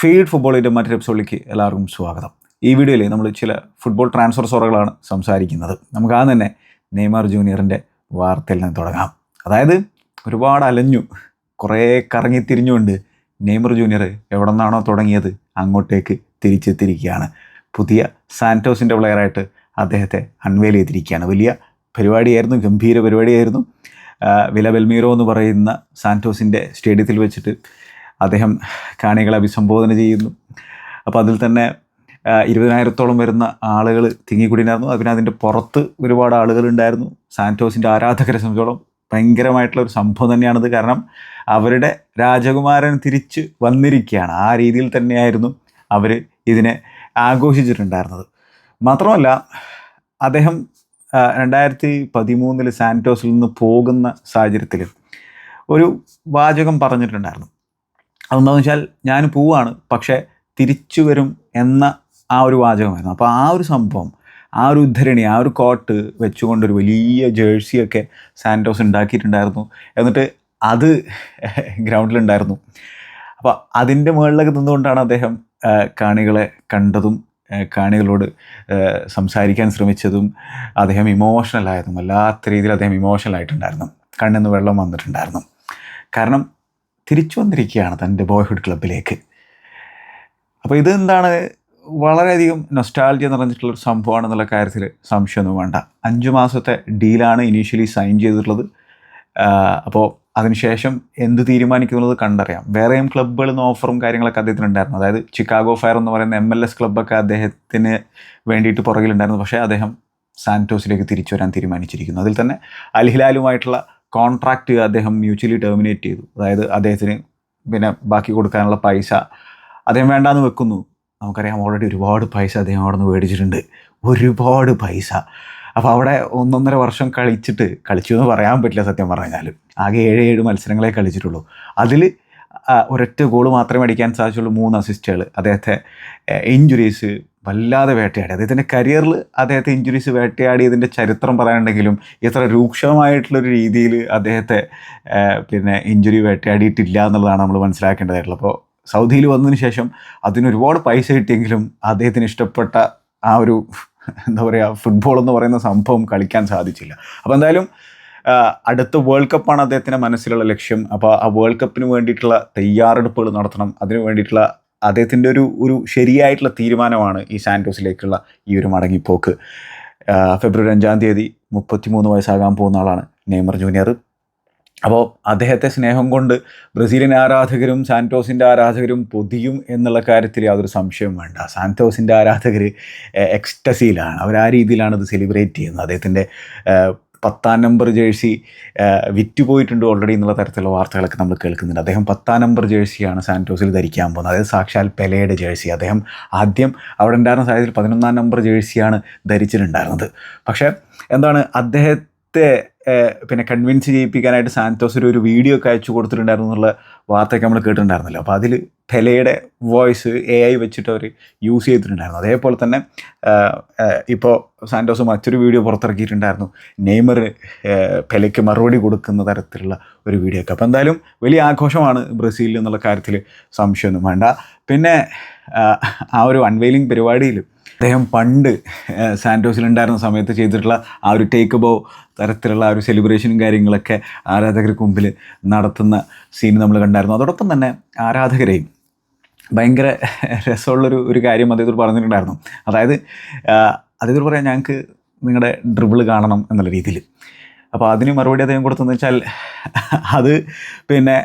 Feed ഫുട്ബോളിന്റെ മറ്റൊരു എപ്പിസോഡിലേക്ക് എല്ലാവർക്കും സ്വാഗതം. ഈ വീഡിയോയിൽ നമ്മൾ ചില ഫുട്ബോൾ ട്രാൻസ്ഫർ സോറകളാണ് സംസാരിക്കുന്നത്. നമുക്ക് ആദ്യം തന്നെ നെയ്മർ ജൂനിയറിന്റെ വാർത്തയിൽ നിന്ന് തുടങ്ങാം. അതായത് ഒരുപാട് അലഞ്ഞു കുറേ കറങ്ങി തിരിഞ്ഞുകൊണ്ട് നെയ്മർ ജൂനിയർ എവിടെ നിന്നാണോ തുടങ്ങിയത് അങ്ങോട്ടേക്ക് തിരിച്ചെത്തിയിരിക്കുകയാണ്. പുതിയ സാന്റോസിന്റെ പ്ലെയറായിട്ട് അദ്ദേഹത്തെ അൺവേൽ ചെയ്തിരിക്കുകയാണ്. വലിയ പരിപാടിയായിരുന്നു ഗംഭീര പരിപാടിയായിരുന്നു. വില ബെൽമീറോ എന്ന് പറയുന്ന സാന്റോസിന്റെ സ്റ്റേഡിയത്തിൽ വെച്ചിട്ട് അദ്ദേഹം കാണികളെ അഭിസംബോധന ചെയ്യുന്നു. അപ്പോൾ അതിൽ തന്നെ ഇരുപതിനായിരത്തോളം വരുന്ന ആളുകൾ തിങ്ങിക്കൂടിയിട്ടുണ്ടായിരുന്നു പിന്നെ അതിന്റെ പുറത്ത് ഒരുപാട് ആളുകൾ ഉണ്ടായിരുന്നു. സാന്റോസിന്റെ ആരാധകരെ സംബന്ധിച്ചോളം ഭയങ്കരമായിട്ടുള്ള ഒരു സംഭവം തന്നെയാണിത്. കാരണം അവരുടെ രാജകുമാരൻ തിരിച്ച് വന്നിരിക്കുകയാണ്. ആ രീതിയിൽ തന്നെയായിരുന്നു അവർ ഇതിനെ ആഘോഷിച്ചിട്ടുണ്ടായിരുന്നത്. മാത്രമല്ല അദ്ദേഹം രണ്ടായിരത്തി പതിമൂന്നിൽ സാന്റോസിൽ നിന്ന് പോകുന്ന സാഹചര്യത്തിൽ ഒരു വാചകം പറഞ്ഞിട്ടുണ്ടായിരുന്നു. അതെന്താണെന്ന് വെച്ചാൽ ഞാൻ പോവാണ് പക്ഷേ തിരിച്ചു വരും എന്ന ആ ഒരു വാചകമായിരുന്നു. അപ്പോൾ ആ ഒരു സംഭവം ആ ഒരു ഉദ്ധരണി ആ ഒരു കോട്ട് വെച്ചുകൊണ്ടൊരു വലിയ ജേഴ്സിയൊക്കെ സാന്റോസ് ഉണ്ടാക്കിയിട്ടുണ്ടായിരുന്നു. എന്നിട്ട് അത് ഗ്രൗണ്ടിലുണ്ടായിരുന്നു. അപ്പോൾ അതിന്റെ മുകളിലൊക്കെ നിന്നുകൊണ്ടാണ് അദ്ദേഹം കാണികളെ കണ്ടതും കാണികളോട് സംസാരിക്കാൻ ശ്രമിച്ചതും അദ്ദേഹം ഇമോഷണൽ ആയതും വല്ലാത്ത രീതിയിൽ അദ്ദേഹം ഇമോഷണൽ ആയിട്ടുണ്ടായിരുന്നു കണ്ണിൽ നിന്ന് വെള്ളം വന്നിട്ടുണ്ടായിരുന്നു. കാരണം തിരിച്ചു വന്നിരിക്കുകയാണ് തന്റെ ബോയ്ഹുഡ് ക്ലബിലേക്ക് അപ്പോൾ ഇതെന്താണ്? വളരെയധികം നൊസ്റ്റാൾജി നിറഞ്ഞിട്ടുള്ളൊരു സംഭവമാണെന്നുള്ള കാര്യത്തിൽ സംശയമൊന്നും വേണ്ട. അഞ്ച് മാസത്തെ ഡീലാണ് ഇനീഷ്യലി സൈൻ ചെയ്തിട്ടുള്ളത്. അപ്പോൾ അതിനുശേഷം എന്ത് തീരുമാനിക്കുന്നത് കണ്ടറിയാം. വേറെയും ക്ലബ്ബുകളിൽ നിന്ന് ഓഫറും കാര്യങ്ങളൊക്കെ അദ്ദേഹത്തിന് ഉണ്ടായിരുന്നു അതായത് ചിക്കാഗോ ഫയർ എന്ന് പറയുന്ന എം എൽ എസ് ക്ലബ്ബൊക്കെ അദ്ദേഹത്തിന് വേണ്ടിയിട്ട് പുറകിലുണ്ടായിരുന്നു. പക്ഷേ അദ്ദേഹം സാന്റോസിലേക്ക് തിരിച്ചു വരാൻ തീരുമാനിച്ചിരിക്കുന്നു. അതിൽ തന്നെ അൽഹിലാലുമായിട്ടുള്ള കോൺട്രാക്റ്റ് അദ്ദേഹം മ്യൂച്വലി ടെർമിനേറ്റ് ചെയ്തു. അതായത് അദ്ദേഹത്തിന് പിന്നെ ബാക്കി കൊടുക്കാനുള്ള പൈസ അദ്ദേഹം വേണ്ടാന്ന് വെക്കുന്നു. നമുക്കറിയാം ഓൾറെഡി ഒരുപാട് പൈസ അദ്ദേഹം അവിടെ നിന്ന് മേടിച്ചിട്ടുണ്ട്. ഒരുപാട് പൈസ. അപ്പോൾ അവിടെ ഒന്നൊന്നര വർഷം കളിച്ചിട്ട് കളിച്ചു എന്ന് പറയാൻ പറ്റില്ല സത്യം പറഞ്ഞാൽ ആകെ ഏഴ് ഏഴ് മത്സരങ്ങളെ കളിച്ചിട്ടുള്ളൂ. അതിൽ ഒരൊറ്റ ഗോൾ മാത്രമേ അടിക്കാൻ സാധിച്ചുള്ളൂ മൂന്ന് അസിസ്റ്റുകൾ അദ്ദേഹത്തെ ഇഞ്ചുറീസ് വല്ലാതെ വേട്ടയാടി. അദ്ദേഹത്തിന്റെ കരിയറിൽ അദ്ദേഹത്തെ ഇഞ്ചുറീസ് വേട്ടയാടിയതിന്റെ ചരിത്രം പറയാനുണ്ടെങ്കിലും ഇത്ര രൂക്ഷമായിട്ടുള്ളൊരു രീതിയിൽ അദ്ദേഹത്തെ പിന്നെ ഇഞ്ചുറി വേട്ടയാടിയിട്ടില്ല എന്നുള്ളതാണ് നമ്മൾ മനസ്സിലാക്കേണ്ടതായിട്ടുള്ളത്. അപ്പോൾ സൗദിയിൽ വന്നതിന് ശേഷം അതിന് ഒരുപാട് പൈസ കിട്ടിയെങ്കിലും അദ്ദേഹത്തിന് ഇഷ്ടപ്പെട്ട ആ ഒരു എന്താ പറയുക ഫുട്ബോൾ എന്ന് പറയുന്ന സംഭവം കളിക്കാൻ സാധിച്ചില്ല. അപ്പോൾ എന്തായാലും അടുത്ത വേൾഡ് കപ്പാണ് അദ്ദേഹത്തിന്റെ മനസ്സിലുള്ള ലക്ഷ്യം. അപ്പോൾ ആ വേൾഡ് കപ്പിന് വേണ്ടിയിട്ടുള്ള തയ്യാറെടുപ്പുകൾ നടത്തണം. അതിന് വേണ്ടിയിട്ടുള്ള അദ്ദേഹത്തിന്റെ ഒരു ഒരു ശരിയായിട്ടുള്ള തീരുമാനമാണ് ഈ സാന്റോസിലേക്കുള്ള ഈ ഒരു മടങ്ങിപ്പോക്ക്. ഫെബ്രുവരി അഞ്ചാം തീയതി മുപ്പത്തിമൂന്ന് വയസ്സാകാൻ പോകുന്ന ആളാണ് നെയ്മർ ജൂനിയർ. അപ്പോൾ അദ്ദേഹത്തെ സ്നേഹം കൊണ്ട് ബ്രസീലിയൻ ആരാധകരും സാന്റോസിന്റെ ആരാധകരും പൊതിയും എന്നുള്ള കാര്യത്തിൽ യാതൊരു സംശയവും വേണ്ട. സാന്റോസിന്റെ ആരാധകർ എക്സ്റ്റസിയിലാണ് അവർ ആ രീതിയിലാണ് ഇത് സെലിബ്രേറ്റ് ചെയ്യുന്നത്. അദ്ദേഹത്തിന്റെ പത്താം നമ്പർ ജേഴ്സി വിറ്റുപോയിട്ടുണ്ട് ഓൾറെഡി എന്നുള്ള തരത്തിലുള്ള വാർത്തകളൊക്കെ നമ്മൾ കേൾക്കുന്നുണ്ട്. അദ്ദേഹം പത്താം നമ്പർ ജേഴ്സിയാണ് സാന്റോസിൽ ധരിക്കാൻ പോകുന്നത്. അതായത് സാക്ഷാൽ പെലയുടെ ജേഴ്സി അദ്ദേഹം ആദ്യം അവിടെ ഉണ്ടായിരുന്ന സാഹചര്യത്തിൽ പതിനൊന്നാം നമ്പർ ജേഴ്സിയാണ് ധരിച്ചിട്ടുണ്ടായിരുന്നത്. പക്ഷേ എന്താണ് അദ്ദേഹത്തെ ഏഹ്, പിന്നെ കൺവിൻസ് ചെയ്യിപ്പിക്കാനായിട്ട് സാന്റോസ് ഒരു ഒരു വീഡിയോ ഒക്കെ അയച്ചു കൊടുത്തിട്ടുണ്ടായിരുന്നു എന്നുള്ള വാർത്തയൊക്കെ നമ്മൾ കേട്ടിട്ടുണ്ടായിരുന്നല്ലോ. അപ്പോൾ അതിൽ പെലയുടെ വോയിസ് എ ഐ വെച്ചിട്ട് അവർ യൂസ് ചെയ്തിട്ടുണ്ടായിരുന്നു. അതേപോലെ തന്നെ ഇപ്പോൾ സാന്റോസ് മറ്റൊരു വീഡിയോ പുറത്തിറക്കിയിട്ടുണ്ടായിരുന്നു. നെയ്മർ പെലയ്ക്ക് മറുപടി കൊടുക്കുന്ന തരത്തിലുള്ള ഒരു വീഡിയോ ഒക്കെ. അപ്പോൾ എന്തായാലും വലിയ ആഘോഷമാണ് ബ്രസീലിൽ എന്നുള്ള കാര്യത്തിൽ സംശയമൊന്നും വേണ്ട. പിന്നെ ആ ഒരു അൺവെയിലിംഗ് പരിപാടിയിൽ അദ്ദേഹം പണ്ട് സാന്റോസിലുണ്ടായിരുന്ന സമയത്ത് ചെയ്തിട്ടുള്ള ആ ഒരു ടേക്ക് ബോ തരത്തിലുള്ള ആ ഒരു സെലിബ്രേഷനും കാര്യങ്ങളൊക്കെ ആരാധകർക്ക് മുമ്പിൽ നടത്തുന്ന സീൻ നമ്മൾ കണ്ടായിരുന്നു. അതോടൊപ്പം തന്നെ ആരാധകരെയും ഭയങ്കര രസമുള്ളൊരു ഒരു കാര്യം അദ്ദേഹത്തോട് പറഞ്ഞിട്ടുണ്ടായിരുന്നു. അതായത് അദ്ദേഹത്തോട് പറയാം ഞങ്ങൾക്ക് നിങ്ങളുടെ ഡ്രിബിൾ കാണണം എന്നുള്ള രീതിയിൽ. അപ്പോൾ അതിന് മറുപടി അദ്ദേഹം കൊടുത്തതെന്ന് വെച്ചാൽ അത് പിന്നെ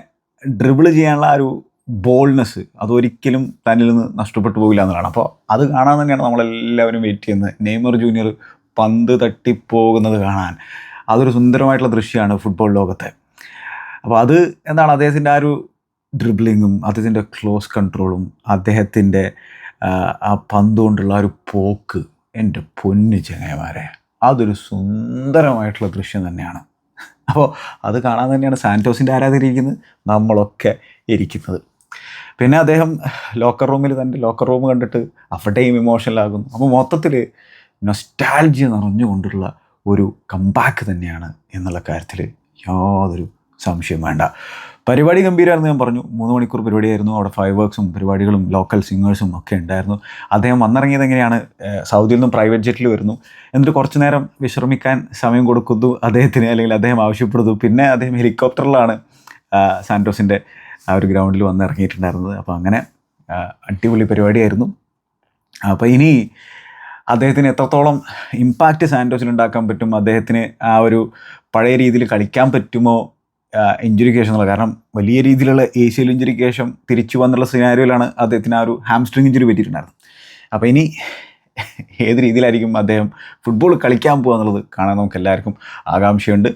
ഡ്രിബിൾ ചെയ്യാനുള്ള ആ ഒരു ബോൾനെസ് അതൊരിക്കലും തന്നിൽ നിന്ന് നഷ്ടപ്പെട്ടു പോകില്ല എന്നുള്ളതാണ്. അപ്പോൾ അത് കാണാൻ തന്നെയാണ് നമ്മളെല്ലാവരും വെയിറ്റ് ചെയ്യുന്നത്. നെയ്മർ ജൂനിയർ പന്ത് തട്ടിപ്പോകുന്നത് കാണാൻ. അതൊരു സുന്ദരമായിട്ടുള്ള ദൃശ്യമാണ് ഫുട്ബോൾ ലോകത്തെ. അപ്പോൾ അത് എന്താണ് അദ്ദേഹത്തിന്റെ ആ ഒരു ഡ്രിബ്ലിങ്ങും അദ്ദേഹത്തിന്റെ ക്ലോസ് കൺട്രോളും അദ്ദേഹത്തിന്റെ ആ, പന്തുകൊണ്ടുള്ള ഒരു പോക്ക് എന്റെ പൊന്നു ചങ്ങായിമാരെ. അതൊരു സുന്ദരമായിട്ടുള്ള ദൃശ്യം തന്നെയാണ്. അപ്പോൾ അത് കാണാൻ തന്നെയാണ് സാന്റോസിന്റെ ആരാധകരിക്കുന്നത് നമ്മളൊക്കെ ഇരിക്കുന്നത്. പിന്നെ അദ്ദേഹം ലോക്കർ റൂമിൽ തന്റെ ലോക്കർ റൂം കണ്ടിട്ട് അവിടെയും ഇമോഷണലാകുന്നു അപ്പോൾ മൊത്തത്തിൽ നൊസ്റ്റാൾജിയ നിറഞ്ഞുകൊണ്ടുള്ള ഒരു കമ്പാക്ക് തന്നെയാണ് എന്നുള്ള കാര്യത്തിൽ യാതൊരു സംശയം വേണ്ട. പരിപാടി ഗംഭീരമായിരുന്നു ഞാൻ പറഞ്ഞു. മൂന്ന് മണിക്കൂർ പരിപാടിയായിരുന്നു. അവിടെ ഫൈവ് വർക്ക്സും പരിപാടികളും ലോക്കൽ സിംഗേഴ്സും ഒക്കെ ഉണ്ടായിരുന്നു. അദ്ദേഹം വന്നിറങ്ങിയത് എങ്ങനെയാണ്? സൗദിയിൽ നിന്നും പ്രൈവറ്റ് ജെറ്റിൽ വരുന്നു. എന്നിട്ട് കുറച്ച് നേരം വിശ്രമിക്കാൻ സമയം കൊടുക്കുന്നു അദ്ദേഹത്തിന് അല്ലെങ്കിൽ അദ്ദേഹം ആവശ്യപ്പെടുന്നു. പിന്നെ അദ്ദേഹം ഹെലികോപ്റ്ററിലാണ് സാന്റോസിന്റെ ആ ഒരു ഗ്രൗണ്ടിൽ വന്ന് ഇറങ്ങിയിട്ടുണ്ടായിരുന്നത്. അപ്പോൾ അങ്ങനെ അടിപൊളി പരിപാടിയായിരുന്നു. അപ്പോൾ ഇനി അദ്ദേഹത്തിന് എത്രത്തോളം ഇമ്പാക്റ്റ് സാൻഡോസിൽ ഉണ്ടാക്കാൻ പറ്റും അദ്ദേഹത്തിന് ആ ഒരു പഴയ രീതിയിൽ കളിക്കാൻ പറ്റുമോ ഇഞ്ചുറിക്ക് ശേഷം കാരണം വലിയ രീതിയിലുള്ള ഏഷ്യയിൽ ഇഞ്ചുറിക്ക് ശേഷം തിരിച്ചു വന്നുള്ള സിനാരിയോയിലാണ് അദ്ദേഹത്തിന് ആ ഒരു ഹാംസ്ട്രിങ് ഇഞ്ചുറി പറ്റിയിട്ടുണ്ടായിരുന്നത്. അപ്പോൾ ഇനി ഏത് രീതിയിലായിരിക്കും അദ്ദേഹം ഫുട്ബോൾ കളിക്കാൻ പോകുക എന്നുള്ളത് കാണാൻ നമുക്ക് എല്ലാവർക്കും ആകാംക്ഷയുണ്ട്.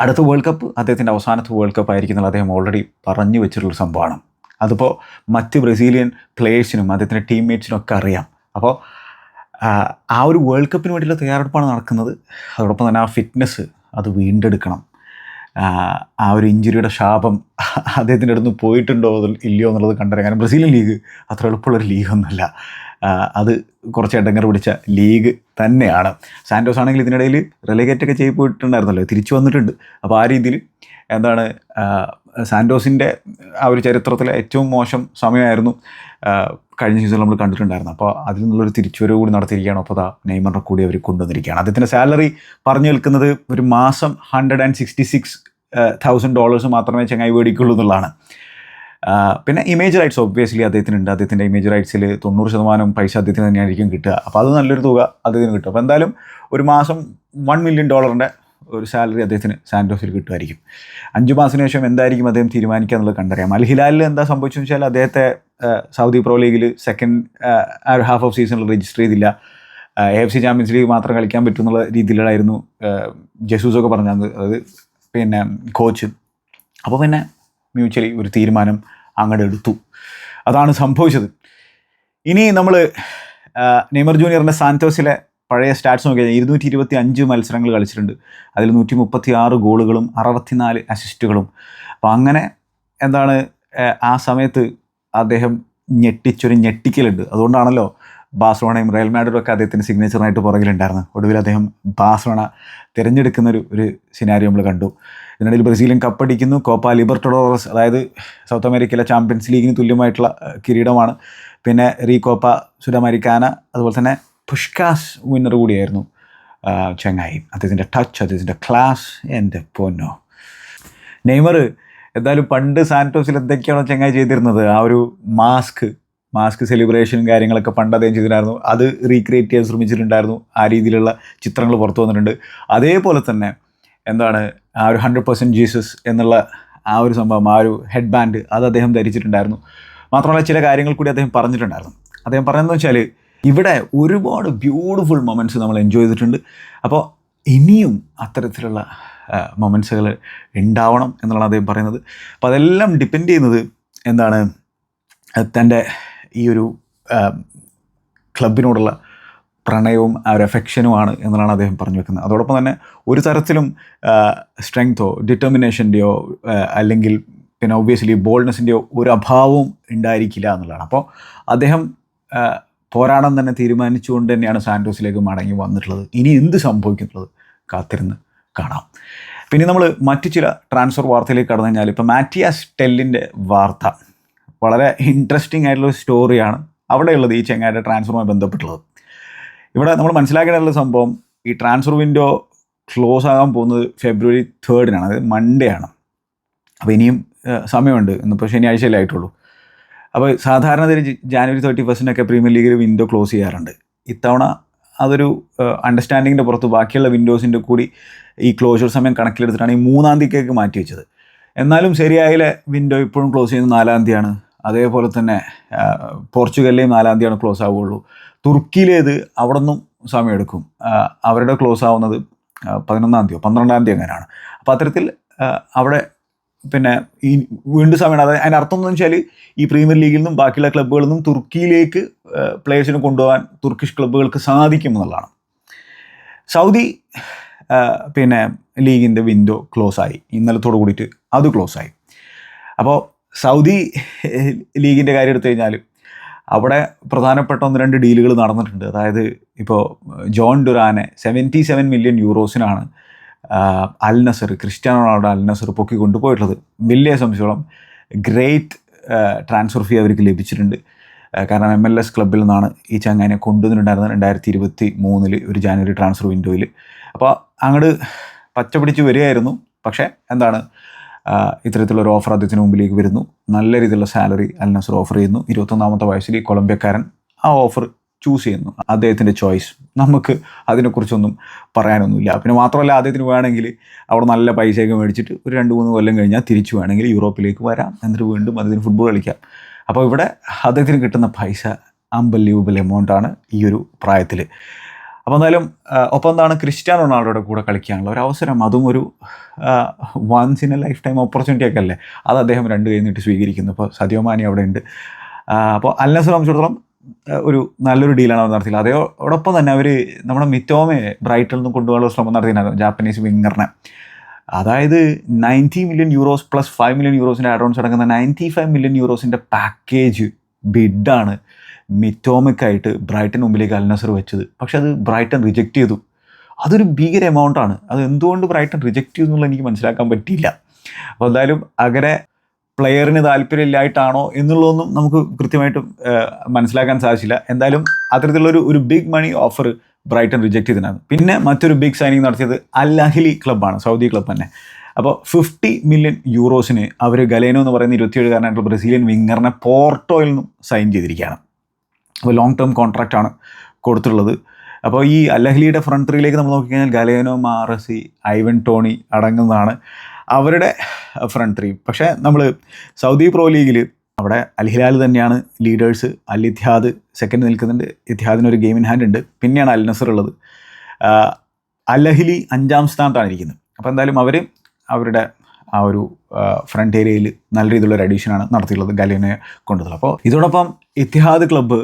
അടുത്ത വേൾഡ് കപ്പ് അദ്ദേഹത്തിന്റെ അവസാനത്തെ വേൾഡ് കപ്പ് ആയിരിക്കും എന്നുള്ള അദ്ദേഹം ഓൾറെഡി പറഞ്ഞു വെച്ചിട്ടുള്ള സംഭവമാണ്. അതിപ്പോൾ മറ്റ് ബ്രസീലിയൻ പ്ലേയേഴ്സിനും അദ്ദേഹത്തിന്റെ ടീംമേറ്റ്സിനും ഒക്കെ അറിയാം. അപ്പോൾ ആ, ഒരു വേൾഡ് കപ്പിന് വേണ്ടിയുള്ള തയ്യാറെടുപ്പാണ് നടക്കുന്നത്. അതോടൊപ്പം തന്നെ ആ ഫിറ്റ്നസ് അത് വീണ്ടെടുക്കണം. ആ, ഒരു ഇഞ്ചുറിയുടെ ശാപം അദ്ദേഹത്തിന്റെ അടുത്ത് പോയിട്ടുണ്ടോ ഇല്ലയോ എന്നുള്ളത് കണ്ടറിയാം കാരണം ബ്രസീലിയൻ ലീഗ് അത്ര എളുപ്പമുള്ളൊരു ലീഗൊന്നുമല്ല അത് കുറച്ച് ഇടങ്ങർ പിടിച്ച ലീഗ് തന്നെയാണ്. സാൻഡോസ് ആണെങ്കിൽ ഇതിനിടയിൽ റെലിഗേറ്റ് ഒക്കെ ചെയ്ത് പോയിട്ടുണ്ടായിരുന്നല്ലോ തിരിച്ചു വന്നിട്ടുണ്ട്. അപ്പോൾ ആ രീതിയിൽ എന്താണ് സാൻഡോസിന്റെ ആ ഒരു ചരിത്രത്തിലെ ഏറ്റവും മോശം സമയമായിരുന്നു കഴിഞ്ഞ സീസണിൽ നമ്മൾ കണ്ടിട്ടുണ്ടായിരുന്നു അപ്പോൾ അതിൽ നിന്നുള്ളൊരു തിരിച്ചുവരവ് കൂടി നടത്തിയിരിക്കുകയാണ്. അപ്പോൾ അതാ നെയ്മറിനെ കൂടി അവർ കൊണ്ടുവന്നിരിക്കുകയാണ്. അദ്ദേഹത്തിന്റെ സാലറി പറഞ്ഞു നിൽക്കുന്നത് ഒരു മാസം hundred and sixty six thousand dollars മാത്രമേ ചങ്ങായി മേടിക്കുള്ളൂ എന്നുള്ളതാണ്. പിന്നെ ഇമേജ് റൈറ്റ്സ് ഒബ്വിയസ്ലി അദ്ദേഹത്തിനുണ്ട്. അദ്ദേഹത്തിന്റെ ഇമേജ് റൈറ്റ്സിൽ തൊണ്ണൂറ് ശതമാനം പൈസ അദ്ദേഹത്തിന് തന്നെയായിരിക്കും കിട്ടുക. അപ്പോൾ അത് നല്ലൊരു തുക അദ്ദേഹത്തിന് കിട്ടും. അപ്പോൾ എന്തായാലും ഒരു മാസം വൺ മില്യൺ ഡോളറിന്റെ ഒരു സാലറി അദ്ദേഹത്തിന് സാൻഡോസിൽ കിട്ടുമായിരിക്കും. അഞ്ച് മാസത്തിന് ശേഷം എന്തായിരിക്കും അദ്ദേഹം തീരുമാനിക്കുക എന്നുള്ളത് കണ്ടറിയാം. അൽ ഹിലാലിൽ എന്താ സംഭവിച്ചെന്ന് വെച്ചാൽ അദ്ദേഹത്തെ സൗദി പ്രോ ലീഗിൽ സെക്കൻഡ് ഒരു ഹാഫ് ഓഫ് സീസണിൽ രജിസ്റ്റർ ചെയ്തില്ല. A F C champions league മാത്രം കളിക്കാൻ പറ്റും എന്നുള്ള രീതിയിലായിരുന്നു ജസൂസൊക്കെ പറഞ്ഞത്. അത് പിന്നെ കോച്ച് അപ്പോൾ പിന്നെ മ്യൂച്വലി ഒരു തീരുമാനം അങ്ങോട്ട് എടുത്തു. അതാണ് സംഭവിച്ചത്. ഇനി നമ്മൾ നെയ്മർ ജൂനിയറിന്റെ സാന്റോസിലെ പഴയ സ്റ്റാറ്റ്സ് നോക്കിയാൽ ഇരുന്നൂറ്റി ഇരുപത്തി അഞ്ച് മത്സരങ്ങൾ കളിച്ചിട്ടുണ്ട്. അതിൽ നൂറ്റി മുപ്പത്തി ആറ് ഗോളുകളും അറുപത്തിനാല് അസിസ്റ്റുകളും. അപ്പോൾ അങ്ങനെ എന്താണ് ആ സമയത്ത് അദ്ദേഹം ഞെട്ടിച്ചൊരു ഞെട്ടിക്കലുണ്ട്. അതുകൊണ്ടാണല്ലോ ബാഴ്സലോണയും റയൽ മാഡ്രിഡും ഒക്കെ അദ്ദേഹത്തിന്റെ സിഗ്നേച്ചറിനായിട്ട് പുറകിലുണ്ടായിരുന്നു ഒടുവിൽ അദ്ദേഹം ബാഴ്സലോണ തിരഞ്ഞെടുക്കുന്ന ഒരു ഒരു സിനാരിയോ നമ്മൾ കണ്ടു. ഇതിനിടയിൽ ബ്രസീലിയൻ കപ്പടിക്കുന്നു കോപ്പ ലിബർട്ടഡോറസ് അതായത് സൗത്ത് അമേരിക്കയിലെ ചാമ്പ്യൻസ് ലീഗിന് തുല്യമായിട്ടുള്ള കിരീടമാണ്. പിന്നെ റീ കോപ്പ സുഡമരിക്കാന അതുപോലെ തന്നെ പുഷ്കാസ് വിന്നർ കൂടിയായിരുന്നു ചെങ്ങായി. അദ്ദേഹത്തിന്റെ ടച്ച് അദ്ദേഹത്തിന്റെ ക്ലാസ് എന്റെ പൊന്നോ. നെയ്മർ എന്തായാലും പണ്ട് സാന്റോസിൽ എന്തൊക്കെയാണോ ചങ്ങായി ചെയ്തിരുന്നത്? ആ ഒരു മാസ്ക് മാസ്ക് സെലിബ്രേഷനും കാര്യങ്ങളൊക്കെ പണ്ട് അദ്ദേഹം ചെയ്തിട്ടുണ്ടായിരുന്നു അത് റീക്രിയേറ്റ് ചെയ്യാൻ ശ്രമിച്ചിട്ടുണ്ടായിരുന്നു. ആ രീതിയിലുള്ള ചിത്രങ്ങൾ പുറത്തു വന്നിട്ടുണ്ട്. അതേപോലെ തന്നെ എന്താണ് ആ ഒരു ഹൺഡ്രഡ് പെർസെന്റ് ജീസസ് എന്നുള്ള ആ ഒരു സംഭവം ആ ഒരു ഹെഡ് ബാൻഡ് അത് അദ്ദേഹം ധരിച്ചിട്ടുണ്ടായിരുന്നു. മാത്രമല്ല ചില കാര്യങ്ങൾ കൂടി അദ്ദേഹം പറഞ്ഞിട്ടുണ്ടായിരുന്നു. അദ്ദേഹം പറയുന്നത് വെച്ചാൽ ഇവിടെ ഒരുപാട് ബ്യൂട്ടിഫുൾ മൊമെന്റ്സ് നമ്മൾ എൻജോയ് ചെയ്തിട്ടുണ്ട്. അപ്പോൾ ഇനിയും അത്തരത്തിലുള്ള മൊമെന്റ്സുകൾ ഉണ്ടാവണം എന്നുള്ളതാണ് അദ്ദേഹം പറയുന്നത്. അപ്പോൾ അതെല്ലാം ഡിപ്പെൻഡ് ചെയ്യുന്നത് എന്താണ് തന്റെ ഈ ഒരു ക്ലബിനോടുള്ള പ്രണയവും ആ ഒരു എഫെക്ഷനുമാണ് എന്നുള്ളതാണ് അദ്ദേഹം പറഞ്ഞു വെക്കുന്നത്. അതോടൊപ്പം തന്നെ ഒരു തരത്തിലും സ്ട്രെങ്തോ ഡിറ്റർമിനേഷന്റെയോ അല്ലെങ്കിൽ പിന്നെ ഒബ്വിയസ്ലി ബോൾഡ്നെസ്സിന്റെയോ ഒരു അഭാവവും ഉണ്ടായിരിക്കില്ല എന്നുള്ളതാണ്. അപ്പോൾ അദ്ദേഹം പോരാടാൻ തന്നെ തീരുമാനിച്ചുകൊണ്ട് തന്നെയാണ് സാൻഡോസിലേക്ക് മടങ്ങി വന്നിട്ടുള്ളത്. ഇനി എന്ത് സംഭവിക്കുന്നുള്ളത് കാത്തിരുന്ന് കാണാം. പിന്നെ നമ്മൾ മറ്റു ചില ട്രാൻസ്ഫർ വാർത്തയിലേക്ക് കടന്നു കഴിഞ്ഞാൽ ഇപ്പോൾ മാറ്റിയാസ് ടെല്ലിന്റെ വാർത്ത. വളരെ ഇൻട്രസ്റ്റിംഗ് ആയിട്ടുള്ള സ്റ്റോറിയാണ് അവിടെയുള്ളത് ഈ ചെങ്ങായുടെ ട്രാൻസ്ഫറുമായി ബന്ധപ്പെട്ടുള്ളത്. ഇവിടെ നമ്മൾ മനസ്സിലാക്കേണ്ട സംഭവം ഈ ട്രാൻസ്ഫർ വിൻഡോ ക്ലോസ് ആകാൻ പോകുന്നത് ഫെബ്രുവരി തേർഡിനാണ് അതായത് മൺഡേ ആണ്. അപ്പോൾ ഇനിയും സമയമുണ്ട്. ഇന്നിപ്പോൾ ശനിയാഴ്ചയല്ലേ ആയിട്ടുള്ളൂ. അപ്പോൾ സാധാരണ ജാനുവരി തേർട്ടി ഫസ്റ്റിനൊക്കെ പ്രീമിയർ ലീഗിൽ വിൻഡോ ക്ലോസ് ചെയ്യാറുണ്ട്. ഇത്തവണ അതൊരു അണ്ടർസ്റ്റാൻഡിങ്ങിന്റെ പുറത്ത് ബാക്കിയുള്ള വിൻഡോസിന്റെ കൂടി ഈ ക്ലോഷർ സമയം കണക്കിലെടുത്തിട്ടാണ് ഈ മൂന്നാം തീയതിക്കേക്ക് മാറ്റി വെച്ചത്. എന്നാലും ശരിയായാലെ വിൻഡോ ഇപ്പോഴും ക്ലോസ് ചെയ്യുന്നത് നാലാം തീയതിയാണ്. അതേപോലെ തന്നെ പോർച്ചുഗലിലെയും നാലാം തീയതിയാണ് ക്ലോസ് ആവുകയുള്ളൂ. തുർക്കിയിലേത് അവിടെ നിന്നും സമയമെടുക്കും അവരുടെ ക്ലോസ് ആവുന്നത് പതിനൊന്നാം തീയതിയോ പന്ത്രണ്ടാം തീയതി അങ്ങനെയാണ് അപ്പോൾ അത്തരത്തിൽ അവിടെ പിന്നെ ഈ വീണ്ടും സമയമാണ് അതായത് അതിന്റെ അർത്ഥം എന്ന് വെച്ചാൽ ഈ പ്രീമിയർ ലീഗിൽ നിന്നും ബാക്കിയുള്ള ക്ലബ്ബുകളിൽ നിന്നും തുർക്കിയിലേക്ക് പ്ലേയേഴ്സിനെ കൊണ്ടുപോകാൻ തുർക്കിഷ് ക്ലബ്ബുകൾക്ക് സാധിക്കും എന്നുള്ളതാണ്. സൗദി പിന്നെ ലീഗിന്റെ വിൻഡോ ക്ലോസ് ആയി. ഇന്നലത്തോട് കൂടിയിട്ട് അത് ക്ലോസ് ആയി. അപ്പോൾ സൗദി ലീഗിന്റെ കാര്യം എടുത്തു കഴിഞ്ഞാൽ അവിടെ പ്രധാനപ്പെട്ട ഒന്ന് രണ്ട് ഡീലുകൾ നടന്നിട്ടുണ്ട്. അതായത് ഇപ്പോൾ ജോൺ ഡുറാനെ seventy seven million യൂറോസിനാണ് Al Nassr Cristiano Ronaldo Al Nassr പൊക്കി കൊണ്ടുപോയിട്ടുള്ളത് വലിയ സംശയോളം ഗ്രേറ്റ് ട്രാൻസ്ഫർ ഫീ അവർക്ക് ലഭിച്ചിട്ടുണ്ട്. കാരണം എം എൽ എസ് ക്ലബിൽ നിന്നാണ് ഈ ചങ്ങാനെ കൊണ്ടുവന്നിട്ടുണ്ടായിരുന്നത് രണ്ടായിരത്തി ഇരുപത്തി മൂന്നിൽ ഒരു ജാനുവരി ട്രാൻസ്ഫർ വിൻഡോയിൽ അപ്പോൾ അങ്ങോട്ട് പച്ച പിടിച്ച് വരികയായിരുന്നു. പക്ഷേ എന്താണ് ഇത്തരത്തിലുള്ള ഓഫർ അദ്ദേഹത്തിന് മുമ്പിലേക്ക് വരുന്നു. നല്ല രീതിയിലുള്ള സാലറി അൽ നസർ ഓഫർ ചെയ്യുന്നു. ഇരുപത്തൊന്നാമത്തെ വയസ്സിൽ ഈ കൊളംബിയക്കാരൻ ആ ഓഫർ ചൂസ് ചെയ്യുന്നു. അദ്ദേഹത്തിന്റെ ചോയ്സ് നമുക്ക് അതിനെക്കുറിച്ചൊന്നും പറയാനൊന്നുമില്ല. പിന്നെ മാത്രമല്ല അദ്ദേഹത്തിന് വേണമെങ്കിൽ അവിടെ നല്ല പൈസയൊക്കെ മേടിച്ചിട്ട് ഒരു രണ്ട് മൂന്ന് കൊല്ലം കഴിഞ്ഞാൽ തിരിച്ചു വേണമെങ്കിൽ യൂറോപ്പിലേക്ക് വരാം. എന്നിട്ട് വീണ്ടും അദ്ദേഹത്തിന് ഫുട്ബോൾ കളിക്കാം. അപ്പോൾ ഇവിടെ അദ്ദേഹത്തിന് കിട്ടുന്ന പൈസ അമ്പല്യൂബിൾ എമൗണ്ട് ആണ് ഈ ഒരു പ്രായത്തിൽ അപ്പോൾ എന്തായാലും ഒപ്പം എന്താണ് ക്രിസ്ത്യാനോ റൊണാൾഡോയുടെ കൂടെ കളിക്കാനുള്ള ഒരു അവസരം. അതും ഒരു once in a lifetime opportunity ഒക്കെ അല്ലേ? അത് അദ്ദേഹം രണ്ട് കഴിഞ്ഞിട്ട് സ്വീകരിക്കുന്നു. അപ്പോൾ സദ്യോമാനി അവിടെ ഉണ്ട്. അപ്പോൾ അല്ലെ സംബന്ധിച്ചിടത്തോളം ഒരു നല്ലൊരു ഡീലാണ് അവർ നടത്തിയത് അതോടൊപ്പം തന്നെ അവർ നമ്മുടെ മിറ്റോമയെ ബ്രൈറ്റിൽ നിന്ന് കൊണ്ടുപോകാനുള്ള ശ്രമം നടത്തിയിട്ടുണ്ടായിരുന്നു ജാപ്പനീസ് വിങ്ങറിനെ അതായത് ninety million euros plus five million യൂറോസിന്റെ advance അടങ്ങുന്ന നയന്റി ഫൈവ് മില്യൺ യൂറോസിന്റെ പാക്കേജ് ബിഡാണ് മിറ്റോമിക്കായിട്ട് ബ്രൈറ്റൻ മുമ്പിലേക്ക് അൽനസർ വെച്ചത്. പക്ഷെ അത് ബ്രൈറ്റൺ റിജക്റ്റ് ചെയ്തു. അതൊരു ഭീകര എമൗണ്ടാണ് അത് എന്തുകൊണ്ട് ബ്രൈറ്റൺ റിജക്റ്റ് ചെയ്തു എന്നുള്ളത് എനിക്ക് മനസ്സിലാക്കാൻ പറ്റിയില്ല. അപ്പോൾ എന്തായാലും അങ്ങനെ പ്ലെയറിന് താല്പര്യമില്ലായിട്ടാണോ എന്നുള്ളതൊന്നും നമുക്ക് കൃത്യമായിട്ട് മനസ്സിലാക്കാൻ സാധിച്ചില്ല. എന്തായാലും അത്തരത്തിലുള്ളൊരു ഒരു big money offer Brighton reject ചെയ്തിട്ടുണ്ടായിരുന്നു പിന്നെ മറ്റൊരു ബിഗ് സൈനിങ് നടത്തിയത് അൽ അഹ്ലി ക്ലബ്ബാണ് സൗദി ക്ലബ്ബ് തന്നെ. അപ്പോൾ ഫിഫ്റ്റി മില്യൺ യൂറോസിന് അവർ ഗലേനോ എന്ന് പറയുന്ന ഇരുപത്തിയേഴുകാരനായിട്ടുള്ള ബ്രസീലിയൻ വിങ്ങറിനെ പോർട്ടോയിൽ നിന്നും സൈൻ ചെയ്തിരിക്കുകയാണ്. അപ്പോൾ ലോങ് ടേം കോൺട്രാക്റ്റാണ് കൊടുത്തിട്ടുള്ളത്. അപ്പോൾ ഈ അല്ലഹ്ലിയുടെ ഫ്രണ്ട് ത്രീയിലേക്ക് നമ്മൾ നോക്കിക്കഴിഞ്ഞാൽ ഗലേനോ മാറസി ഐവൻ ടോണി അടങ്ങുന്നതാണ് അവരുടെ ഫ്രണ്ട് ത്രീ പക്ഷേ നമ്മൾ സൗദി പ്രോ ലീഗിൽ അവിടെ അൽഹിലാൽ തന്നെയാണ് ലീഡേഴ്സ് അൽ ഇത്യാദ് സെക്കൻഡ് നിൽക്കുന്നുണ്ട്. ഇത്തിഹാദിന് ഒരു ഗെയിം ഇൻ ഹാൻഡ് ഉണ്ട്. പിന്നെയാണ് അൽ നസർ ഉള്ളത് അല്ലഹ്ലി അഞ്ചാം സ്ഥാനത്താണ് ഇരിക്കുന്നത്. അപ്പോൾ എന്തായാലും അവർ അവരുടെ ആ ഒരു ഫ്രണ്ട് ഏരിയയിൽ നല്ല രീതിയിലുള്ള ഒരു അഡീഷനാണ് നടത്തിയിട്ടുള്ളത് ഗലേനെ കൊണ്ടുള്ളത് അപ്പോൾ ഇതോടൊപ്പം Etihad club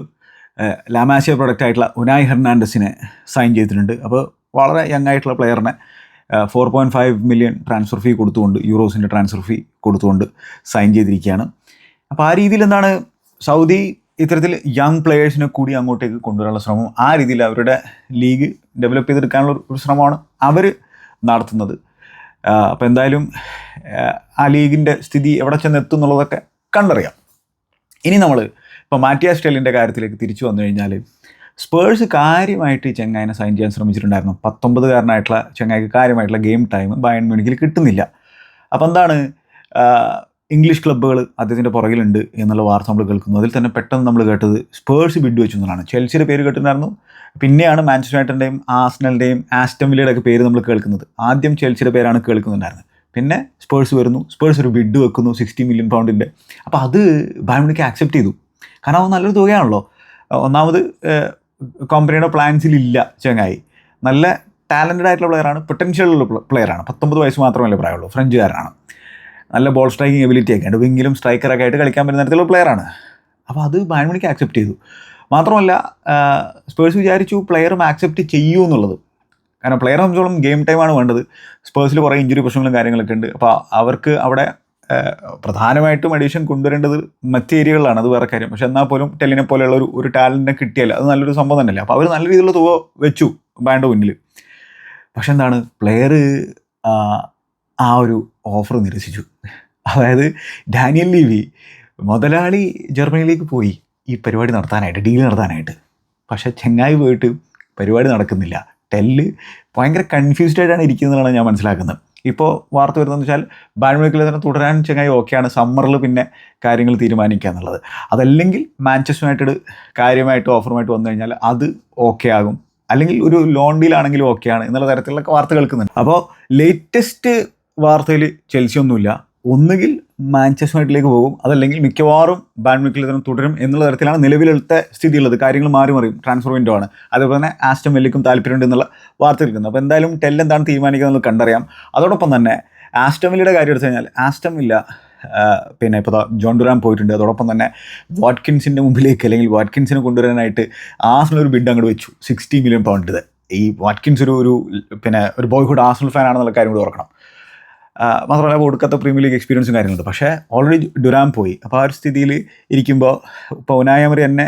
La Masia product ആയിട്ടുള്ള ഉനായ് ഹെർണാണ്ടസിനെ സൈൻ ചെയ്തിട്ടുണ്ട്. അപ്പോൾ വളരെ യങ് ആയിട്ടുള്ള പ്ലെയറിനെ four point five million transfer fee കൊടുത്തുകൊണ്ട് യൂറോസിന്റെ ട്രാൻസ്ഫർ ഫീ കൊടുത്തുകൊണ്ട് സൈൻ ചെയ്തിരിക്കുകയാണ്. അപ്പോൾ ആ രീതിയിൽ എന്താണ് സൗദി ഇത്തരത്തിൽ യങ് പ്ലെയേഴ്സിനെ കൂടി അങ്ങോട്ടേക്ക് കൊണ്ടുവരാനുള്ള ശ്രമം? ആ രീതിയിൽ അവരുടെ ലീഗ് ഡെവലപ്പ് ചെയ്തെടുക്കാനുള്ള ഒരു ശ്രമമാണ് അവർ നടത്തുന്നത്. അപ്പോൾ എന്തായാലും ആ, ലീഗിന്റെ സ്ഥിതി എവിടെ ചെന്ന് എത്തും എന്നുള്ളതൊക്കെ കണ്ടറിയാം. ഇനി നമ്മൾ ഇപ്പോൾ മാറ്റിയ സ്റ്റൈലിന്റെ കാര്യത്തിലേക്ക് തിരിച്ചു വന്നു കഴിഞ്ഞാൽ സ്പേഴ്സ് കാര്യമായിട്ട് ഈ ചെങ്ങായിനെ സൈൻ ചെയ്യാൻ ശ്രമിച്ചിട്ടുണ്ടായിരുന്നു. പത്തൊമ്പതുകാരനായിട്ടുള്ള ചെങ്ങായിക്ക് കാര്യമായിട്ടുള്ള ഗെയിം ടൈം ബയൺ മ്യൂണിക്കിൽ കിട്ടുന്നില്ല. അപ്പോൾ എന്താണ്? ഇംഗ്ലീഷ് ക്ലബ്ബുകൾ അദ്ദേഹത്തിന്റെ പുറകിലുണ്ട് എന്നുള്ള വാർത്ത നമ്മൾ കേൾക്കുന്നു. അതിൽ തന്നെ പെട്ടെന്ന് നമ്മൾ കേട്ടത് സ്പേഴ്സ് ബിഡ് വെച്ചു ചെൽസിയുടെ പേര് കേട്ടിട്ടുണ്ടായിരുന്നു. പിന്നെയാണ് മാഞ്ചസ്റ്റർ യുണൈറ്റഡിന്റെയും ആസ്നലിന്റെയും ആസ്റ്റം വില്ലയുടെ ഒക്കെ പേര് നമ്മൾ കേൾക്കുന്നത്. ആദ്യം ചെൽസിയുടെ പേരാണ് കേൾക്കുന്നുണ്ടായിരുന്നത്. പിന്നെ സ്പേഴ്സ് വരുന്നു. സ്പേഴ്സ് ഒരു ബിഡ് വെക്കുന്നു സിക്സ്റ്റി മില്യൺ പൗണ്ടിന്റെ അപ്പോൾ അത് ബയോണിക്ക് ആക്സെപ്റ്റ് ചെയ്തു. കാരണം അത് നല്ലൊരു തുകയാണല്ലോ. ഒന്നാമത് കമ്പനിയുടെ പ്ലാൻസിലില്ല ചങ്ങായി. നല്ല ടാലന്റഡ് ആയിട്ടുള്ള പ്ലെയറാണ് പൊട്ടൻഷ്യൽ ഉള്ള പ്ലെയറാണ് പത്തൊമ്പത് വയസ്സ് മാത്രമല്ലേ പ്രായമുള്ളൂ ഫ്രഞ്ചുകാരനാണ്. നല്ല ബോൾ സ്ട്രൈക്കിംഗ് എബിലിറ്റി ഒക്കെ ഉണ്ട് വിങ്ങിലും സ്ട്രൈക്കറൊക്കെ ആയിട്ട് കളിക്കാൻ പറ്റുന്ന തരത്തിലുള്ള പ്ലെയറാണ് അപ്പോൾ അത് ബാൻമണിക്ക് ആക്സെപ്റ്റ് ചെയ്തു. മാത്രമല്ല സ്പേഴ്സ് വിചാരിച്ചു പ്ലെയറും ആക്സെപ്റ്റ് ചെയ്യൂ എന്നുള്ളത്. കാരണം പ്ലെയറെ സംബന്ധിച്ചോളം ഗെയിം ടൈമാണ് വേണ്ടത്. സ്പേഴ്സിൽ കുറേ ഇഞ്ചുറി പ്രശ്നങ്ങളും കാര്യങ്ങളൊക്കെ ഉണ്ട്. അപ്പോൾ അവർക്ക് അവിടെ പ്രധാനമായിട്ടും അഡീഷൻ കൊണ്ടുവരേണ്ടത് മറ്റ് ഏരിയകളിലാണ് അത് വേറെ കാര്യം. പക്ഷെ എന്നാൽ പോലും ടെല്ലിനെ പോലെയുള്ള ഒരു ഒരു ടാലന്റിനെ കിട്ടിയാൽ അത് നല്ലൊരു സംഭവം തന്നെയല്ലേ? അപ്പോൾ അവർ നല്ല രീതിയിലുള്ള തുക വെച്ചു ബാൻഡ് മുന്നിൽ. പക്ഷെ എന്താണ്? പ്ലെയർ ആ ഒരു ഓഫർ നിരസിച്ചു. അതായത് ഡാനിയൽ ലീവി മുതലാളി ജർമ്മനിയിലേക്ക് പോയി ഈ പരിപാടി നടത്താനായിട്ട് ഡീൽ നടത്താനായിട്ട്. പക്ഷെ ചെങ്ങായി പോയിട്ട് പരിപാടി നടക്കുന്നില്ല. ടെല്ല് ഭയങ്കര കൺഫ്യൂസ്ഡ് ആയിട്ടാണ് ഇരിക്കുന്നതെന്നാണ് ഞാൻ മനസ്സിലാക്കുന്നത്. ഇപ്പോൾ വാർത്ത വരുന്നതെന്ന് വെച്ചാൽ ബാൻമേക്കിൽ തന്നെ തുടരാൻ ചെങ്ങായി ഓക്കെയാണ് സമ്മറിൽ പിന്നെ കാര്യങ്ങൾ തീരുമാനിക്കുക എന്നുള്ളത്. അതല്ലെങ്കിൽ മാഞ്ചസ്റ്റർ യുണൈറ്റഡ് കാര്യമായിട്ട് ഓഫറുമായിട്ട് വന്നു കഴിഞ്ഞാൽ അത് ഓക്കെ ആകും. അല്ലെങ്കിൽ ഒരു ലോൺ ഡീലാണെങ്കിലും ഓക്കെയാണ് എന്നുള്ള തരത്തിലുള്ള വാർത്ത കേൾക്കുന്നുണ്ട്. അപ്പോൾ ലേറ്റസ്റ്റ് വാർത്തയിൽ ചെൽസി ഒന്നുമില്ല. ഒന്നുകിൽ മാഞ്ചസ്റ്റർ യുണൈറ്റഡിലേക്ക് പോകും. അതല്ലെങ്കിൽ മിക്കവാറും ബാഡ്മിക്കിൽ തന്നെ തുടരും എന്നുള്ള തരത്തിലാണ് നിലവിലത്തെ സ്ഥിതിയുള്ളത്. കാര്യങ്ങൾ മാറി മറിയും. ട്രാൻസ്ഫർ വിൻഡോ ആണ്. അതേപോലെ തന്നെ ആസ്റ്റം വെല്ലിക്കും താല്പര്യമുണ്ട് എന്നുള്ള വാർത്ത കേൾക്കുന്നത് അപ്പോൾ എന്തായാലും ടെൽ എന്താണ് തീരുമാനിക്കുക എന്നുള്ളത് കണ്ടറിയാം. അതോടൊപ്പം തന്നെ ആസ്റ്റം വെല്ലിയുടെ കാര്യം എടുത്തു കഴിഞ്ഞാൽ ആസ്റ്റം വില്ല പിന്നെ ഇപ്പോൾ ജോൺ ഡുറാൻ പോയിട്ടുണ്ട്. അതോടൊപ്പം തന്നെ വാട്കിൻസിന്റെ മുമ്പിലേക്ക് അല്ലെങ്കിൽ വാട്കിൻസിനെ കൊണ്ടുവരാനായിട്ട് ആസ്റ്റിൽ ഒരു ബിഡ് അങ്ങോട്ട് വെച്ചു. സിക്സ്റ്റി മില്യൺ പൗണ്ട് ഈ വാട്കിൻസ് ഒരു ഒരു പിന്നെ ഒരു ബോയ്ഹുഡ് ആസ്റ്റൽ ഫാൻ ആണെന്നുള്ള കാര്യം കൂടി ഓർക്കണം. മാത്രമല്ല കൊടുക്കാത്ത പ്രീമിയർ ലീഗ് എക്സ്പീരിയൻസും കാര്യങ്ങളുണ്ട്. പക്ഷേ ഓൾറെഡി ഡുരാൻ പോയി. അപ്പോൾ ആ ഒരു സ്ഥിതിയിൽ ഇരിക്കുമ്പോൾ ഇപ്പോൾ ഉനായമറി തന്നെ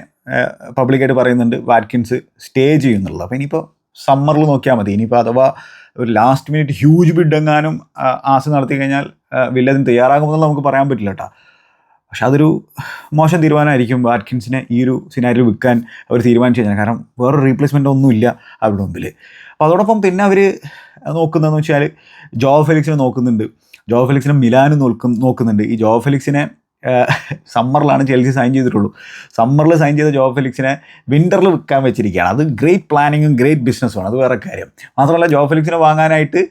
പബ്ലിക്കായിട്ട് പറയുന്നുണ്ട് വാറ്റ്കിൻസ് സ്റ്റേ ചെയ്യുന്നുള്ളത്. അപ്പോൾ ഇനിയിപ്പോൾ സമ്മറിൽ നോക്കിയാൽ മതി. ഇനിയിപ്പോൾ അഥവാ ഒരു ലാസ്റ്റ് മിനിറ്റ് ഹ്യൂജ് ബിഡ് എങ്ങാനും ആസ് നടത്തി കഴിഞ്ഞാൽ ആ, വില്ല അതിന് തയ്യാറാകുമെന്നുള്ള നമുക്ക് പറയാൻ പറ്റില്ല കേട്ടോ പക്ഷെ അതൊരു മോശം തീരുമാനമായിരിക്കും വാറ്റ്കിൻസിനെ ഈ ഒരു സിനാരിയിൽ വിൽക്കാൻ അവർ തീരുമാനിച്ചു കഴിഞ്ഞാൽ. കാരണം വേറൊരു റീപ്ലേസ്മെന്റ് ഒന്നുമില്ല അവരുടെ മുമ്പിൽ അപ്പോൾ അതോടൊപ്പം പിന്നെ അവർ നോക്കുന്നതെന്ന് വെച്ചാൽ ജോ ഫെലിക്സിനെ നോക്കുന്നുണ്ട്. ജോ ഫെലിക്സിനെ മിലാനും നോക്കും നോക്കുന്നുണ്ട്. ഈ ജോ ഫെലിക്സിനെ സമ്മറിലാണ് ചെൽസി സൈൻ ചെയ്തിട്ടുള്ളൂ. സമ്മറിൽ സൈൻ ചെയ്ത ജോ ഫെലിക്സിനെ വിന്ററിൽ വിൽക്കാൻ വെച്ചിരിക്കുകയാണ്. അത് ഗ്രേറ്റ് പ്ലാനിങ്ങും ഗ്രേറ്റ് ബിസിനസ്സുമാണ് അത് വേറെ കാര്യം. മാത്രമല്ല ജോ ഫെലിക്സിനെ വാങ്ങാനായിട്ട്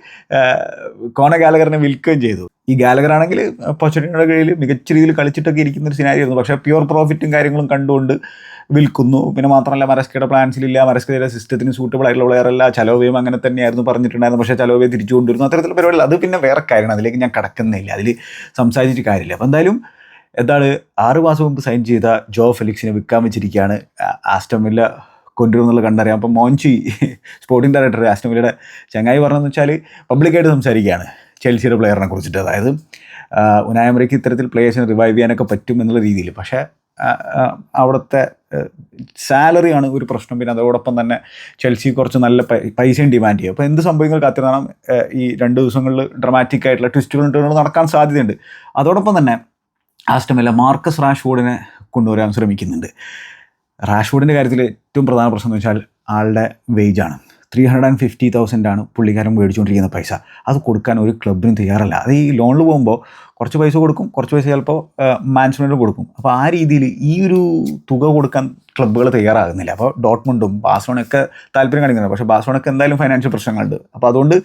കോണ ഗാലഗറിനെ വിൽക്കുകയും ചെയ്തു. ഈ ഗാലഗർ ആണെങ്കിൽ പൊച്ചറ്റിയുടെ കീഴിൽ മികച്ച രീതിയിൽ കളിച്ചിട്ടൊക്കെ ഇരിക്കുന്ന ഒരു സിനാരിയായിരുന്നു പക്ഷേ പ്യുവർ പ്രോഫിറ്റും കാര്യങ്ങളും കണ്ടുകൊണ്ട് വിൽക്കുന്നു. പിന്നെ മാത്രമല്ല മരസ്കയുടെ പ്ലാൻസിലില്ല മരസ്കയുടെ സിസ്റ്റത്തിന് സൂട്ടബിൾ ആയിട്ടുള്ള പ്ലെയർ അല്ല. ചലോവയും അങ്ങനെ തന്നെയായിരുന്നു പറഞ്ഞിട്ടുണ്ടായിരുന്നു പക്ഷേ ചലോവയെ തിരിച്ചു കൊണ്ടുവരുന്നു. അത്തരത്തിലുള്ള പരിപാടികൾ അത് പിന്നെ വേറെ കാര്യമാണ്. അതിലേക്ക് ഞാൻ കടക്കുന്നില്ല. അതിൽ സംസാരിച്ചിട്ട് കാര്യമില്ല. അപ്പോൾ എന്തായാലും എന്താണ് ആറ് മാസം മുമ്പ് സൈൻ ചെയ്ത ജോ ഫെലിക്സിനെ വിൽക്കാൻ വെച്ചിരിക്കുകയാണ് ആസ്റ്റമില്ല കൊണ്ടുവരുന്നുള്ള കണ്ടറിയാം. അപ്പം മോൻചി സ്പോർട്ടിംഗ് ഡയറക്ടർ ആസ്റ്റമിലയുടെ ചങ്ങായി പറഞ്ഞതെന്ന് വെച്ചാൽ പബ്ലിക്കായിട്ട് സംസാരിക്കുകയാണ് ചെൽസിയുടെ പ്ലെയറിനെ കുറിച്ചിട്ട്. അതായത് ഉനായമറയ്ക്ക് ഇത്തരത്തിൽ പ്ലേയേഴ്സിനെ റിവൈവ് ചെയ്യാനൊക്കെ പറ്റും എന്നുള്ള രീതിയിൽ. പക്ഷേ അവിടുത്തെ സാലറിയാണ് ഒരു പ്രശ്നം. പിന്നെ അതോടൊപ്പം തന്നെ ചെൽസി കുറച്ച് നല്ല പൈസയും ഡിമാൻഡ് ചെയ്യും. അപ്പോൾ എന്ത് സംഭവങ്ങൾ കാത്തിരണം ഈ രണ്ട് ദിവസങ്ങളിൽ ഡ്രമാറ്റിക് ആയിട്ടുള്ള ട്വിസ്റ്റുകൾ നടക്കാൻ സാധ്യതയുണ്ട്. അതോടൊപ്പം തന്നെ ആസ്റ്റമില്ല മാർക്കസ് റാഷ്ഫോർഡിനെ കൊണ്ടുവരാൻ ശ്രമിക്കുന്നുണ്ട്. റാഷ്ഫോർഡിന്റെ കാര്യത്തിൽ ഏറ്റവും പ്രധാന പ്രശ്നം എന്ന് വെച്ചാൽ ആളുടെ വേജാണ് three hundred and fifty thousand ആണ് പുള്ളിക്കാരൻ മേടിച്ചുകൊണ്ടിരിക്കുന്ന പൈസ. അത് കൊടുക്കാൻ ഒരു ക്ലബിനും തയ്യാറല്ല. അത് ഈ ലോണിൽ പോകുമ്പോൾ കുറച്ച് പൈസ കൊടുക്കും കുറച്ച് പൈസ ചിലപ്പോൾ മാനേജ്മെന്റിൽ കൊടുക്കും. അപ്പോൾ ആ രീതിയിൽ ഈ ഒരു തുക കൊടുക്കാൻ ക്ലബ്ബുകൾ തയ്യാറാകുന്നില്ല. അപ്പോൾ ഡോട്ട്മുണ്ടും ബാസോണൊക്കെ താല്പര്യം കാണിക്കുന്നുണ്ട്. പക്ഷേ ബാസോണൊക്കെ എന്തായാലും ഫൈനാൻഷ്യൽ പ്രശ്നങ്ങളുണ്ട്. അപ്പോൾ അതുകൊണ്ട്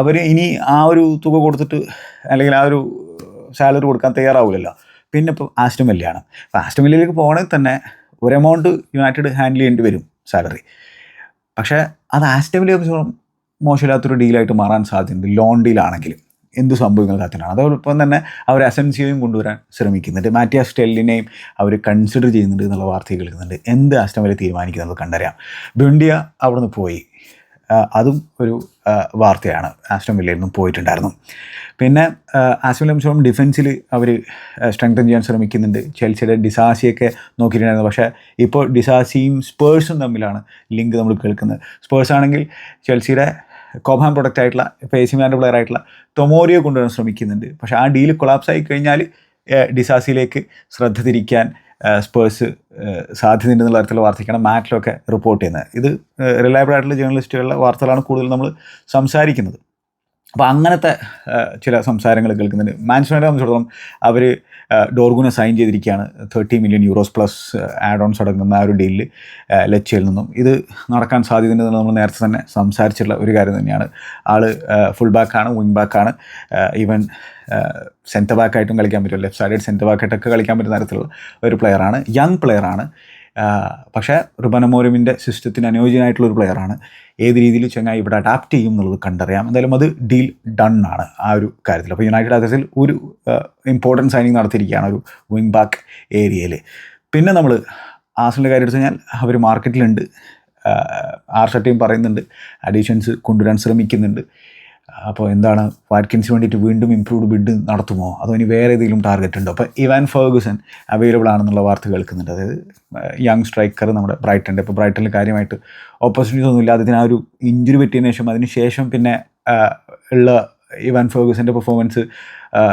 അവർ ഇനി ആ ഒരു തുക കൊടുത്തിട്ട് അല്ലെങ്കിൽ ആ ഒരു സാലറി കൊടുക്കാൻ തയ്യാറാവില്ലല്ലോ പിന്നെ ഇപ്പോൾ ആസ്റ്റം വെല്ലിയാണ് അപ്പോൾ ആസ്റ്റം വെല്ലിയിലേക്ക് പോകണമെങ്കിൽ തന്നെ ഒരു എമൗണ്ട് യുണൈറ്റഡ് ഹാൻഡിൽ ചെയ്യേണ്ടി വരും സാലറി പക്ഷേ അത് ആസ്റ്റം വലിയ സംബന്ധിച്ചോളം മോശമില്ലാത്തൊരു ഡീലായിട്ട് മാറാൻ സാധ്യതയുണ്ട്. ലോൺ ഡീലാണെങ്കിൽ എന്ത് സംഭവങ്ങൾ കാത്തിനാണ്. അതോടൊപ്പം തന്നെ അവർ അസൻസിയോയും കൊണ്ടുവരാൻ ശ്രമിക്കുന്നുണ്ട്. മാറ്റിയ സ്റ്റെല്ലിനെയും അവർ കൺസിഡർ ചെയ്യുന്നുണ്ട് എന്നുള്ള വാർത്തകൾ കേൾക്കുന്നുണ്ട്. എന്ത് ആസ്റ്റം വലിയ തീരുമാനിക്കുന്നത് കണ്ടറിയാം. ബുണ്ടിയ അവിടെ നിന്ന് പോയി. അതും ഒരു വാർത്തയാണ്. ആസ്റ്റം വില്ലയിൽ നിന്നും പോയിട്ടുണ്ടായിരുന്നു. പിന്നെ ആസ്റ്റം സംബന്ധിച്ചോളം ഡിഫൻസിൽ അവർ സ്ട്രെങ്തൻ ചെയ്യാൻ ശ്രമിക്കുന്നുണ്ട്. ചെൽസിയുടെ ഡിസാസിയൊക്കെ നോക്കിയിട്ടുണ്ടായിരുന്നു. പക്ഷേ ഇപ്പോൾ ഡിസാസിയും സ്പേഴ്സും തമ്മിലാണ് ലിങ്ക് നമ്മൾ കേൾക്കുന്നത്. സ്പേഴ്സ് ആണെങ്കിൽ ചെൽസിയുടെ കോഭാൻ പ്രൊഡക്റ്റ് ആയിട്ടുള്ള പേസിമാന്റെ പ്ലെയർ ആയിട്ടുള്ള ടൊമോറിയോ കൊണ്ടുവരാൻ ശ്രമിക്കുന്നുണ്ട്. പക്ഷേ ആ ഡീൽ കൊളാപ്സ് ആയി കഴിഞ്ഞാൽ ഡിസാസിയിലേക്ക് ശ്രദ്ധ തിരിക്കാൻ സ്പേഴ്സ് സാധ്യതയുണ്ട് എന്നുള്ള തരത്തിലുള്ള വാർത്തയ്ക്കാണ് മാറ്റിലൊക്കെ റിപ്പോർട്ട് ചെയ്യുന്നത്. ഇത് റിലയബിൾ ആയിട്ടുള്ള ജേർണലിസ്റ്റുകളുടെ വാർത്തകളാണ് കൂടുതൽ നമ്മൾ സംസാരിക്കുന്നത്. അപ്പോൾ അങ്ങനത്തെ ചില സംസാരങ്ങൾ കേൾക്കുന്നുണ്ട്. മാൻഷനെ സംബന്ധിച്ചിടത്തോളം അവർ ഡോർഗുനെ സൈൻ ചെയ്തിരിക്കുകയാണ്. Thirty million euros plus add ons അടങ്ങുന്ന ആ ഒരു ഡീലിൽ ലച്ചയിൽ നിന്നും. ഇത് നടക്കാൻ സാധ്യതയുണ്ടെന്ന് നമ്മൾ നേരത്തെ തന്നെ സംസാരിച്ചിട്ടുള്ള ഒരു കാര്യം തന്നെയാണ്. ആൾ ഫുൾ ബാക്കാണ് വിങ് ബാക്കാണ് ഈവൻ സെന്റർ ബാക്കായിട്ടും കളിക്കാൻ പറ്റും. ലെഫ്റ്റ് സൈഡ് സെന്റർ ബാക്കായിട്ടൊക്കെ കളിക്കാൻ പറ്റുന്ന തരത്തിലുള്ള ഒരു പ്ലെയറാണ് യങ് പ്ലെയറാണ് പക്ഷേ റുബനമോരമിന്റെ സിസ്റ്റത്തിന് അനുയോജ്യനായിട്ടുള്ള ഒരു പ്ലെയറാണ് ഏത് രീതിയിൽ ചെങ്ങായി ഇവിടെ അഡാപ്റ്റ് ചെയ്യും എന്നുള്ളത് കണ്ടറിയാം. എന്തായാലും അത് ഡീൽ ഡൺ ആണ് ആ ഒരു കാര്യത്തിൽ. അപ്പോൾ യുണൈറ്റഡ് അതേസിൽ ഒരു ഇമ്പോർട്ടന്റ് സൈനിങ് നടത്തിയിരിക്കുകയാണ് ഒരു വിങ് ബാക്ക് ഏരിയയിൽ. പിന്നെ നമ്മൾ ആസിന്റെ കാര്യം എടുത്തു കഴിഞ്ഞാൽ അവർ മാർക്കറ്റിലുണ്ട് ആർഷട്ടയും പറയുന്നുണ്ട്. അഡീഷൻസ് കൊണ്ടുവരാൻ ശ്രമിക്കുന്നുണ്ട്. അപ്പോൾ എന്താണ് വാറ്റ്കിൻസിന് വേണ്ടിയിട്ട് വീണ്ടും ഇംപ്രൂവ്ഡ് ബിഡ് നടത്തുമോ? അതോ ഇനി വേറെ ഏതെങ്കിലും ടാർഗറ്റ് ഉണ്ടോ? അപ്പോൾ ഇവാൻ ഫേഗുസൺ അവൈലബിൾ ആണെന്നുള്ള വാർത്ത കേൾക്കുന്നുണ്ട്. അതായത് യങ് സ്ട്രൈക്കർ നമ്മുടെ ബ്രൈറ്റന്റെ ഇപ്പോൾ ബ്രൈറ്റനിൽ കാര്യമായിട്ട് ഓപ്പർച്യൂണിറ്റീസ് ഒന്നും ഇല്ല. അതിന് ആ ഒരു ഇഞ്ചുറി പറ്റിയതിന് ശേഷം അതിന് ശേഷം പിന്നെ ഉള്ള ഇവാൻ ഫേഗുസന്റെ പെർഫോമൻസ്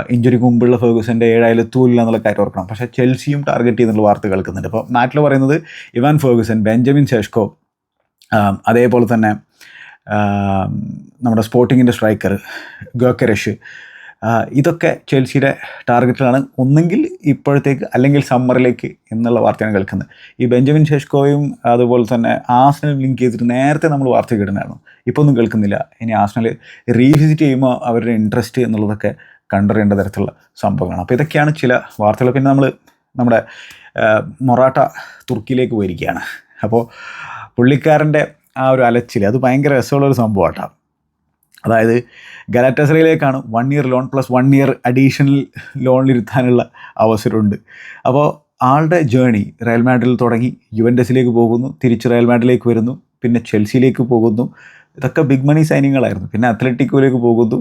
ഇഞ്ചുറിക്ക് മുമ്പുള്ള ഫേഗുസന്റെ ഏഴായാലും എത്തൂല്ല എന്നുള്ള കാര്യം ഓർക്കണം. പക്ഷേ ചെൽസിയും ടാർഗറ്റ് ചെയ്യുന്നുള്ള വാർത്ത കേൾക്കുന്നുണ്ട്. അപ്പോൾ നാട്ടിൽ പറയുന്നത് ഇവാൻ ഫേഗുസൻ ബെഞ്ചമിൻ ശേഷ്കോ അതേപോലെ തന്നെ നമ്മുടെ സ്പോർട്ടിങ്ങിന്റെ സ്ട്രൈക്കർ ഗോക്കരഷ് ഇതൊക്കെ ചേൽസിയുടെ ടാർഗറ്റിലാണ്. ഒന്നെങ്കിൽ ഇപ്പോഴത്തേക്ക് അല്ലെങ്കിൽ സമ്മറിലേക്ക് എന്നുള്ള വാർത്തയാണ് കേൾക്കുന്നത്. ഈ ബെഞ്ചമിൻ ഷെഷ്കോയും അതുപോലെ തന്നെ ആസ്നൽ ലിങ്ക് ചെയ്തിട്ട് നേരത്തെ നമ്മൾ വാർത്ത കേട്ടിട്ടുണ്ടായിരുന്നു. ഇപ്പോൾ ഒന്നും കേൾക്കുന്നില്ല. ഇനി ആസ്നൽ റീവിസിറ്റ് ചെയ്യുമ്പോൾ അവരുടെ ഇൻട്രസ്റ്റ് എന്നുള്ളതൊക്കെ കണ്ടറിയേണ്ട തരത്തിലുള്ള സംഭവങ്ങളാണ്. അപ്പോൾ ഇതൊക്കെയാണ് ചില വാർത്തകൾ. പിന്നെ നമ്മൾ നമ്മുടെ മൊറാട്ട തുർക്കിയിലേക്ക് പോയിരിക്കുകയാണ്. അപ്പോൾ പുള്ളിക്കാരന്റെ ആ ഒരു അലച്ചിൽ അത് ഭയങ്കര രസമുള്ള ഒരു സംഭവമാട്ടോ അതായത് ഗലാറ്റസറയിലേക്കാണ് one year loan plus one year additional ലോണിലിരുത്താനുള്ള അവസരമുണ്ട്. അപ്പോൾ ആളുടെ ജേണി റയൽ മാഡ്രിൽ തുടങ്ങി യുവൻഡസിലേക്ക് പോകുന്നു തിരിച്ച് റയൽ മാഡ്രിലേക്ക് വരുന്നു പിന്നെ ചെൽസിയിലേക്ക് പോകുന്നു. ഇതൊക്കെ ബിഗ് മണി സൈനിങ്ങുകളായിരുന്നു പിന്നെ അത്ലറ്റിക്കോയിലേക്ക് പോകുന്നു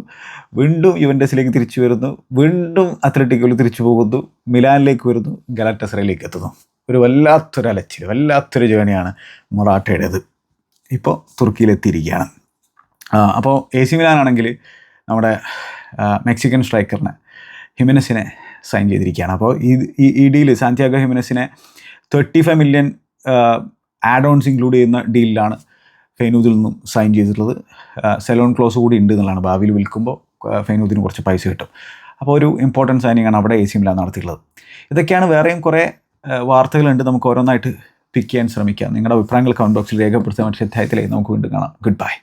വീണ്ടും യുവൻഡസിലേക്ക് തിരിച്ചു വരുന്നു വീണ്ടും അത്ലറ്റിക്കോയിൽ തിരിച്ചു പോകുന്നു മിലാനിലേക്ക് വരുന്നു ഗലാറ്റസറയിലേക്ക് എത്തുന്നു. ഒരു വല്ലാത്തൊരു അലച്ചിൽ വല്ലാത്തൊരു ജേണിയാണ് മൊറാട്ടയുടേത്. ഇപ്പോൾ തുർക്കിയിലെത്തിയിരിക്കുകയാണ്. അപ്പോൾ എ സി മിലാനാണെങ്കിൽ നമ്മുടെ മെക്സിക്കൻ സ്ട്രൈക്കറിനെ ഹിമിനസിനെ സൈൻ ചെയ്തിരിക്കുകയാണ്. അപ്പോൾ ഈ ഈ- deal deal ഹിമനസിനെ thirty five million add ons include ചെയ്യുന്ന ഡീലിലാണ് ഫെയ്നൂദിൽ നിന്നും സൈൻ ചെയ്തിട്ടുള്ളത്. സെലോൺ ക്ലോസ് കൂടി ഉണ്ട് എന്നുള്ളതാണ്. ഭാവിയിൽ വിൽക്കുമ്പോൾ ഫെയ്നൂദിന് കുറച്ച് പൈസ കിട്ടും. അപ്പോൾ ഒരു ഇമ്പോർട്ടന്റ് സൈനിങ് ആണ് അവിടെ എ സി മിലാൻ നടത്തിയിട്ടുള്ളത്. ഇതൊക്കെയാണ് വേറെയും കുറേ വാർത്തകളുണ്ട്. നമുക്ക് ഓരോന്നായിട്ട് പിക്ക് ചെയ്യാൻ ശ്രമിക്കാം. നിങ്ങളുടെ അഭിപ്രായങ്ങൾ കമന്റ് ബോക്സിൽ രേഖപ്പെടുത്താൻ അധ്യായത്തിലേക്ക് നമുക്ക് വീണ്ടും കാണാം. Good bye